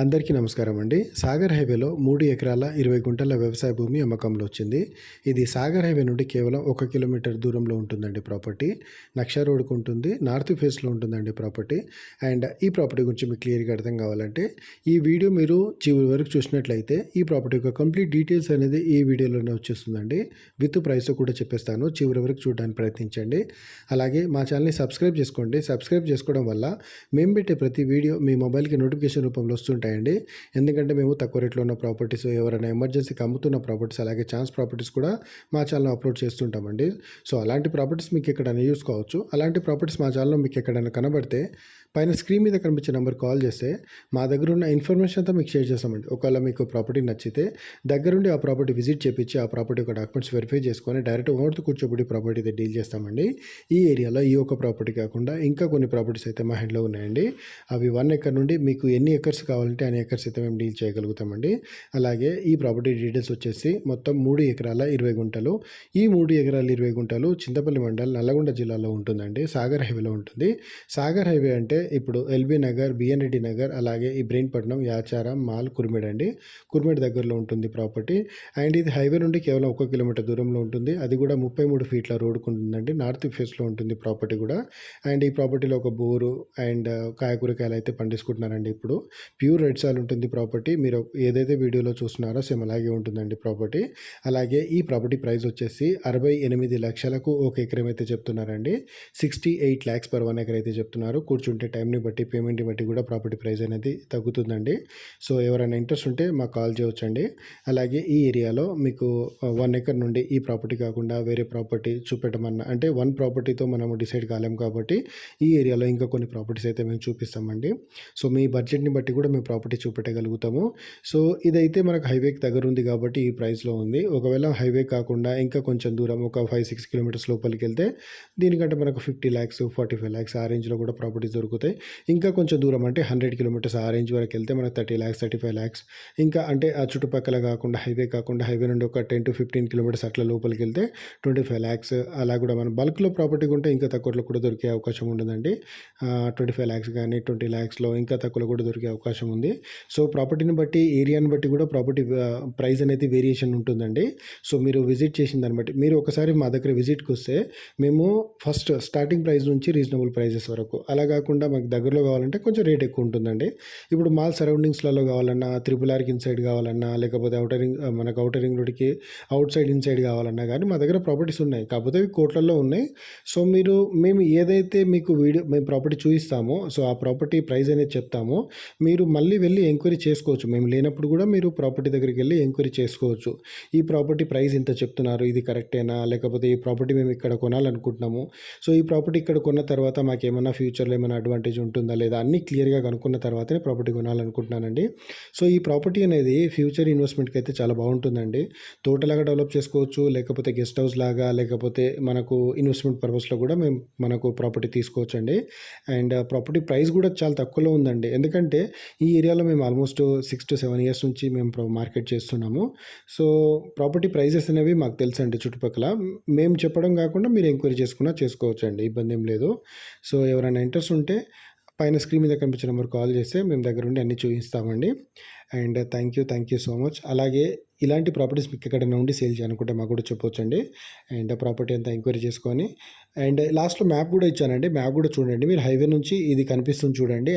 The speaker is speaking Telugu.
అందరికీ నమస్కారం అండి. సాగర్ హైవేలో మూడు ఎకరాల ఇరవై గుంటల వ్యవసాయ భూమి అమ్మకంలో వచ్చింది. ఇది సాగర్ హైవే నుండి కేవలం ఒక కిలోమీటర్ దూరంలో ఉంటుందండి ప్రాపర్టీ. నక్షా రోడ్కు ఉంటుంది నార్త్ ఫేస్లో ఉంటుందండి ప్రాపర్టీ. అండ్ ఈ ప్రాపర్టీ గురించి మీకు క్లియర్గా అర్థం కావాలంటే ఈ వీడియో మీరు చివరి వరకు చూసినట్లయితే ఈ ప్రాపర్టీ యొక్క కంప్లీట్ డీటెయిల్స్ అనేది ఈ వీడియోలోనే వచ్చేస్తుందండి. విత్ ప్రైస్ కూడా చెప్పేస్తాను. చివరి వరకు చూడడానికి ప్రయత్నించండి. అలాగే మా ఛానల్ని సబ్స్క్రైబ్ చేసుకోండి. సబ్స్క్రైబ్ చేసుకోవడం వల్ల మేము పెట్టే ప్రతి వీడియో మీ మొబైల్కి నోటిఫికేషన్ రూపంలో ఉంటాయండి. ఎందుకంటే మేము తక్కువ రేట్లో ఉన్న ప్రాపర్టీస్ ఎవరైనా ఎమర్జెన్సీకి అమ్ముతున్న ప్రాపర్టీస్ అలాగే ఛాన్స్ ప్రాపర్టీస్ కూడా మా ఛానల్ అప్లోడ్ చేస్తుంటామండి. సో అలాంటి ప్రాపర్టీస్ మీకు ఎక్కడైనా చూసుకోవచ్చు అలాంటి ప్రాపర్టీస్ మా ఛానల్లో మీకు ఎక్కడైనా కనబడితే పైన స్క్రీన్ మీద కనిపించే నెంబర్ కాల్ చేస్తే మా దగ్గర ఉన్న ఇన్ఫర్మేషన్ అంతా మీకు షేర్ చేస్తామండి. ఒకవేళ మీకు ప్రాపర్టీ నచ్చితే దగ్గరుండి ఆ ప్రాపర్టీ విజిట్ చేపించి ఆ ప్రాపర్టీ యొక్క డాక్యుమెంట్స్ వెరిఫై చేసుకొని డైరెక్ట్ ఓనర్తో కూర్చోబడి ప్రాపర్టీ అయితే డీల్ చేస్తామండి. ఈ ఏరియాలో ఈ ఒక ప్రాపర్టీ కాకుండా ఇంకా కొన్ని ప్రాపర్టీస్ అయితే మా హ్యాండ్లో ఉన్నాయండి. అవి వన్ ఎకర్ నుండి మీకు ఎన్ని ఎకర్స్ కావాలంటే అన్ని ఎకర్స్ అయితే మేము డీల్ చేయగలుగుతామండి. అలాగే ఈ ప్రాపర్టీ డీటెయిల్స్ వచ్చేసి మొత్తం మూడు ఎకరాల ఇరవై గుంటలు. ఈ మూడు ఎకరాల ఇరవై గుంటలు చింతపల్లి మండల్ నల్లగొండ జిల్లాలో ఉంటుందండి. సాగర్ హైవేలో ఉంటుంది. సాగర్ హైవే అంటే ఇప్పుడు ఎల్బీ నగర్ బిఎన్ రెడ్డి నగర్ అలాగే ఈ బ్రెయిన్పట్నం యాచారం మాల్ కుర్మిడ్ అండి. కుర్మిడ్ దగ్గరలో ఉంటుంది ప్రాపర్టీ. అండ్ ఇది హైవే నుండి కేవలం ఒక కిలోమీటర్ దూరంలో ఉంటుంది. అది కూడా ముప్పై మూడు ఫీట్ల రోడ్కు ఉంటుందండి. నార్త్ ఫేస్లో ఉంటుంది ప్రాపర్టీ కూడా. అండ్ ఈ ప్రాపర్టీలో ఒక బోరు అండ్ కాయకూరకాయలు అయితే పండించుకుంటున్నారండి ఇప్పుడు. ప్యూర్ రెడ్ సాయిల్ ఉంటుంది ప్రాపర్టీ. మీరు ఏదైతే వీడియోలో చూస్తున్నారో సేమ్ అలాగే ఉంటుందండి ప్రాపర్టీ. అలాగే ఈ ప్రాపర్టీ ప్రైస్ వచ్చేసి అరవై ఎనిమిది లక్షలకు ఒక ఎకరం అయితే చెప్తున్నారండి. Sixty eight lakhs per one acre అయితే చెప్తున్నారు. కూర్చుంటే టైంని బట్టి పేమెంట్ని బట్టి కూడా ప్రాపర్టీ ప్రైస్ అనేది తగ్గుతుందండి. సో ఎవరైనా ఇంట్రెస్ట్ ఉంటే మాకు కాల్ చేయవచ్చండి అలాగే ఈ ఏరియాలో మీకు వన్ ఎకర్ నుండి ఈ ప్రాపర్టీ కాకుండా వేరే ప్రాపర్టీ చూపెట్టమన్నా అంటే వన్ ప్రాపర్టీతో మనము డిసైడ్ కాలేం కాబట్టి ఈ ఏరియాలో ఇంకా కొన్ని ప్రాపర్టీస్ అయితే మేము చూపిస్తామండి. సో మీ బడ్జెట్ని బట్టి కూడా మేము ప్రాపర్టీ చూపెట్టగలుగుతాము. సో ఇదైతే మనకు హైవేకి దగ్గర ఉంది కాబట్టి ఈ ప్రైస్లో ఉంది. ఒకవేళ హైవే కాకుండా ఇంకా కొంచెం దూరం ఒక ఫైవ్ సిక్స్ కిలోమీటర్స్ లోపలికి వెళ్తే దీనికంటే మనకు fifty lakhs forty five lakhs ఆ రేంజ్లో కూడా ప్రాపర్టీస్ దొరుకుతాయి. ఇంకా కొంచెం దూరం అంటే హండ్రెడ్ కిలోమీటర్స్ ఆ రేంజ్ వరకు వెళ్తే మనకు thirty lakhs thirty five lakhs ఇంకా అంటే ఆ చుట్టుపక్కల కాకుండా హైవే కాకుండా హైవే నుండి ఒక టెన్ టు ఫిఫ్టీన్ కిలోమీటర్స్ అట్లా లోపలికి వెళ్తే ట్వంటీ ఫైవ్ ల్యాక్స్ అలా కూడా మనం బల్క్లో ప్రాపర్టీ ఉంటే ఇంకా తక్కువలో కూడా దొరికే అవకాశం ఉంటుందండి ట్వంటీ ఫైవ్ ల్యాక్స్ కానీ ట్వంటీ ల్యాక్స్లో ఇంకా తక్కువలో కూడా దొరికే అవకాశం ఉంది ఉంది. సో ప్రాపర్టీని బట్టి ఏరియాని బట్టి కూడా ప్రాపర్టీ ప్రైస్ అనేది వేరియేషన్ ఉంటుందండి. సో మీరు విజిట్ చేసిన దాన్ని బట్టి మీరు ఒకసారి మా దగ్గర విజిట్కి వస్తే మేము ఫస్ట్ స్టార్టింగ్ ప్రైస్ నుంచి రీజనబుల్ ప్రైజెస్ వరకు. అలా కాకుండా మాకు దగ్గరలో కావాలంటే కొంచెం రేట్ ఎక్కువ ఉంటుందండి. ఇప్పుడు మాల్ సరౌండింగ్స్లలో కావాలన్నా త్రిపుల్ ఆర్కి ఇన్సైడ్ కావాలన్నా లేకపోతే అవుటరింగ్ మనకు అవుటరింగ్ రోడ్కి అవుట్ సైడ్ ఇన్సైడ్ కావాలన్నా కానీ మా దగ్గర ప్రాపర్టీస్ ఉన్నాయి. కాకపోతే అవి కోట్లలో ఉన్నాయి. సో మీరు మేము ఏదైతే మీకు వీడియో మేము ప్రాపర్టీ చూపిస్తామో సో ఆ ప్రాపర్టీ ప్రైస్ అనేది చెప్తామో మీరు మళ్ళీ మళ్ళీ వెళ్ళి ఎంక్వైరీ చేసుకోవచ్చు. మేము లేనప్పుడు కూడా మీరు ప్రాపర్టీ దగ్గరికి వెళ్ళి ఎంక్వైరీ చేసుకోవచ్చు. ఈ ప్రాపర్టీ ప్రైస్ ఇంత చెప్తున్నారు ఇది కరెక్టేనా? లేకపోతే ఈ ప్రాపర్టీ మేము ఇక్కడ కొనాలనుకుంటున్నాము. సో ఈ ప్రాపర్టీ ఇక్కడ కొన్న తర్వాత మాకు ఏమైనా ఫ్యూచర్లో ఏమైనా అడ్వాంటేజ్ ఉంటుందా లేదా అన్నీ క్లియర్గా కనుక్కున్న తర్వాతనే ప్రాపర్టీ కొనాలనుకుంటున్నానండి. సో ఈ ప్రాపర్టీ అనేది ఫ్యూచర్ ఇన్వెస్ట్మెంట్కి అయితే చాలా బాగుంటుందండి. తోటలాగా డెవలప్ చేసుకోవచ్చు లేకపోతే గెస్ట్ హౌస్ లాగా లేకపోతే మనకు ఇన్వెస్ట్మెంట్ పర్పస్లో కూడా మేము మనకు ప్రాపర్టీ తీసుకోవచ్చండి. అండ్ ప్రాపర్టీ ప్రైస్ కూడా చాలా తక్కువలో ఉందండి. ఎందుకంటే ఈ ఏరియాలో మేము almost six to seven years నుంచి మేము మార్కెట్ చేస్తున్నాము. సో ప్రాపర్టీ ప్రైజెస్ అనేవి మాకు తెలుసండి చుట్టుపక్కల. మేము చెప్పడం కాకుండా మీరు ఎంక్వైరీ చేసుకున్నా చేసుకోవచ్చు అండి ఇబ్బంది ఏం లేదు. సో ఎవరైనా ఇంట్రెస్ట్ ఉంటే పైన స్క్రీన్ మీద కనిపించిన నెంబర్ కాల్ చేస్తే మేము దగ్గర ఉండి అన్ని చూపిస్తామండి. And thank you thank you so much. అలాగే ఇలాంటి ప్రాపర్టీస్ మీకు ఎక్కడైనా ఉండి సేల్ చేయాలనుకుంటే మాకు కూడా చెప్పొచ్చండి. అండ్ ప్రాపర్టీ అంతా ఎంక్వైరీ చేసుకొని. అండ్ లాస్ట్లో మ్యాప్ కూడా ఇచ్చానండి. మ్యాప్ కూడా చూడండి. మీరు హైవే నుంచి ఇది కనిపిస్తుంది చూడండి.